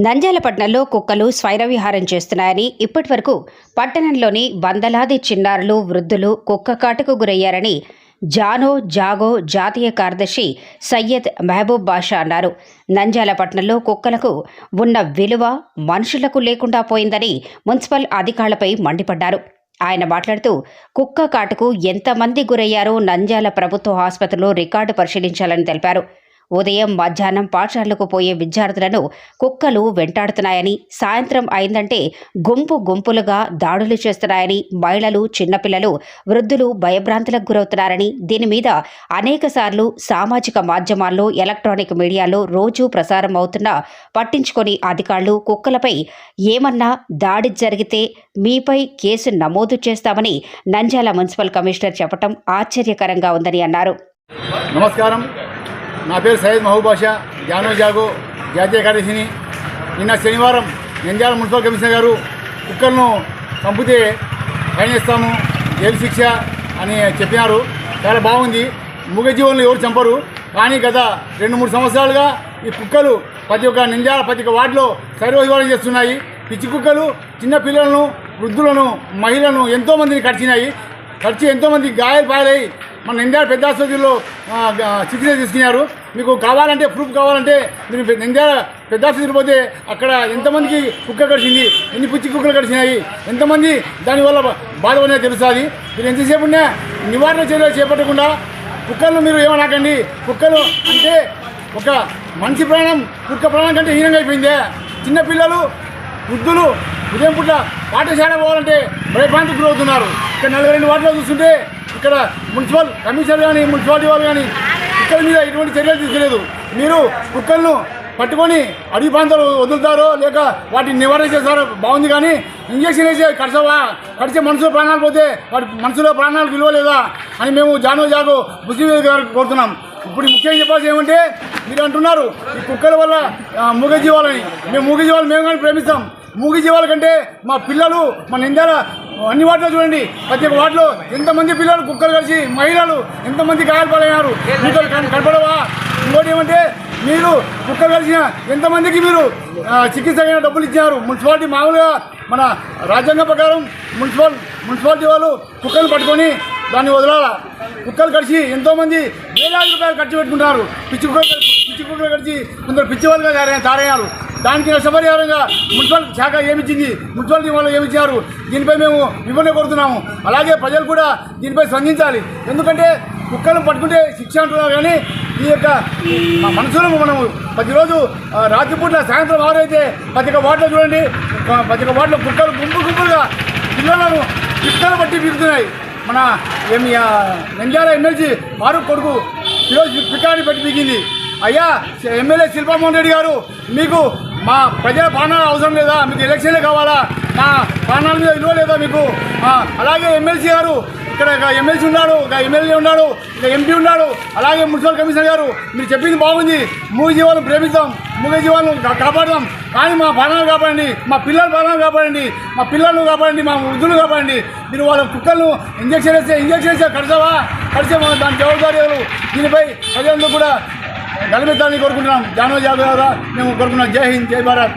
నంద్యాలపట్నంలో కుక్కలు స్వైరవిహారం చేస్తున్నాయని ఇప్పటివరకు పట్టణంలోని వందలాది చిన్నారులు వృద్ధులు కుక్క కాటుకు గురయ్యారని జానో జాగో జాతీయ కార్యదర్శి సయ్యద్ మహబూబ్ బాషా అన్నారు. నంజాలపట్నంలో కుక్కలకు ఉన్న విలువ మనుషులకు లేకుండా పోయిందని మున్సిపల్ అధికారులపై మండిపడ్డారు. ఆయన మాట్లాడుతూ కుక్క కాటుకు ఎంతమంది గురయ్యారో నంద్యాల ప్రభుత్వ ఆసుపత్రిలో రికార్డు పరిశీలించాలని తెలిపారు. ఉదయం మధ్యాహ్నం పాఠశాలకు పోయే విద్యార్థులను కుక్కలు వెంటాడుతున్నాయని సాయంత్రం అయిందంటే గుంపు గుంపులుగా దాడులు చేస్తున్నాయని మహిళలు చిన్నపిల్లలు వృద్ధులు భయభ్రాంతులకు గురవుతున్నారని దీని మీద అనేక సార్లు సామాజిక మాధ్యమాల్లో ఎలక్ట్రానిక్ మీడియాలో రోజూ ప్రసారం అవుతున్నా పట్టించుకొని అధికారులు కుక్కలపై ఏమన్నా దాడి జరిగితే మీపై కేసు నమోదు చేస్తామని నంద్యాల మున్సిపల్ కమిషనర్ చెప్పడం ఆశ్చర్యకరంగా ఉందని అన్నారు. నమస్కారం. నా పేరు సయ్యద్ మహబూబాషా జానో జాగో జాతీయ కార్యదర్శిని. నిన్న శనివారం నంద్యాల మున్సిపల్ కమిషనర్ గారు కుక్కలను చంపితే ఫైన్ ఇస్తాము జైలు శిక్ష అని చెప్పినారు. చాలా బాగుంది. మూగజీవులను ఎవరు చంపరు. కానీ గత రెండు మూడు సంవత్సరాలుగా ఈ కుక్కలు ప్రతి ఒక్క నంద్యాల ప్రతి ఒక్క వార్డులో సర్వవిహారం చేస్తున్నాయి. పిచ్చి కుక్కలు చిన్న పిల్లలను వృద్ధులను మహిళలను ఎంతోమందిని కరిచినాయి. కరిచి ఎంతోమంది గాయాలు పాలై మన నంద్యాల పెద్ద ఆసుపత్రిలో చికిత్స తీసుకున్నారు. మీకు కావాలంటే ప్రూఫ్ కావాలంటే మీరు నంద్యాల పెద్ద ఆసుపత్రి పోతే అక్కడ ఎంతమందికి కుక్క కడిచింది ఎన్ని పిచ్చి కుక్కలు కడిచినాయి ఎంతమంది దానివల్ల బాధపడినా తెలుస్తుంది మీరు ఎంతసేపు ఉన్నా నివారణ చర్యలు చేపట్టకుండా కుక్కలు మీరు ఏమనాకండి? కుక్కలు అంటే ఒక మనిషి ప్రాణం కుక్క ప్రాణం కంటే హీనంగా అయిపోయిందే. చిన్నపిల్లలు వృద్ధులు ఉదయం పూట పాఠశాల పోవాలంటే భయభ్రాంతికి గురవుతున్నారు. ఇక్కడ నలభై రెండు వాటిలో చూస్తుంటే ఇక్కడ మున్సిపల్ కమిషనర్ కానీ మున్సిపాలిటీ వాళ్ళు కానీ కుక్కల మీద ఎటువంటి చర్యలు తీసుకోలేదు. మీరు కుక్కలను పట్టుకొని అడవి ప్రాంతాలు వదులుతారో లేక వాటిని నివారణ చేస్తారో బాగుంది కానీ ఇంజక్షన్ వేసే కడిచవా కడిచే మనుషుల ప్రాణాలు పోతే వాటి మనుషుల ప్రాణాలు విలువలేదా అని మేము జానో జాగో ముస్లిం గారు కోరుతున్నాం. ఇప్పుడు ముఖ్యంగా చెప్పాల్సి ఏమంటే మీరు అంటున్నారు ఈ కుక్కల వల్ల మూగజీవాలని. మేము మూగజీవాలు మేము కానీ ప్రేమిస్తాం. మూగజీవాల కంటే మా పిల్లలు మన నిందాల అన్ని వాటిలో చూడండి. ప్రతి ఒక్క వాటిలో ఎంతమంది పిల్లలు కుక్కలు కలిసి మహిళలు ఎంతమంది గాయాలు మీతో కనపడవా? ఇంకోటి ఏమంటే మీరు కుక్క కలిసిన ఎంతమందికి మీరు చికిత్స చికిత్సకైన డబ్బులు ఇచ్చారు మున్సిపాలిటీ మామూలుగా మన రాజ్యాంగ ప్రకారం మున్సిపల్ మున్సిపాలిటీ వాళ్ళు కుక్కలు పట్టుకొని దాన్ని వదలాల? కుక్కలు కడిచి ఎంతోమంది వేలాది రూపాయలు ఖర్చు పెట్టుకుంటారు పిచ్చి కుక్కలు పిచ్చి కుక్కలు కడిచి కొందరు పిచ్చి వాళ్ళుగా తయారయ్యారు దానికి నష్టపరిహారంగా మున్సిపల్ శాఖ ఏమిచ్చింది? మున్సిపాలిటీ వాళ్ళు ఏమిచ్చారు? దీనిపై మేము వివరణ కోరుతున్నాము. అలాగే ప్రజలు కూడా దీనిపై స్పందించాలి. ఎందుకంటే కుక్కలు పట్టుకుంటే శిక్ష అంటున్నారు కానీ ఈ యొక్క మా మనసులో మనం ప్రతిరోజు రాత్రిపూట సాయంత్రం ఆరైతే ప్రతి ఒక్క వాటిలో చూడండి. ఆ, ప్రతి ఒక్క వాటిలో కుక్కలు గుంపు గుంపులుగా పిల్లలను పిక్కలు పట్టి పీకుతున్నాయి. మన ఏమి ఆ, నంద్యాల ఎమ్మెల్సీ ఫారూక్ కొడుకు ఈరోజు పికాని పెట్టి పీకింది. అయ్యా ఎమ్మెల్యే శిల్పామోహన్ రెడ్డి గారు మీకు మా ప్రజల ప్రాణాలు అవసరం లేదా? మీకు ఎలక్షన్లే కావాలా? మా ప్రాణాల మీద విలువ లేదా మీకు? అలాగే ఎమ్మెల్సీ గారు ఇక్కడ ఒక ఎమ్మెల్సీ ఉన్నాడు ఒక ఎమ్మెల్యే ఉన్నాడు ఇక ఎంపీ ఉన్నాడు అలాగే మున్సిపల్ కమిషనర్ గారు మీరు చెప్పింది బాగుంది. మూగ జీవాలను ప్రేమిస్తాం మూగ జీవాలను కాపాడదాం. కానీ మా ప్రాణాలు కాపాడండి మా పిల్లల ప్రాణాలు కాపాడండి మా పిల్లలను కాపాడండి మా వృద్ధులు కాపాడండి. మీరు వాళ్ళ కుక్కలను ఇంజక్షన్ వేస్తే ఇంజక్షన్ వేస్తే కడతావా కడితే దాని జవాబుదారీ దీనిపై ప్రజలందరూ కూడా గలమెత్తాలని కోరుకుంటున్నాం. జానో జాగ్రత్త మేము కోరుకున్నాం. జై హింద్ జై భారత్.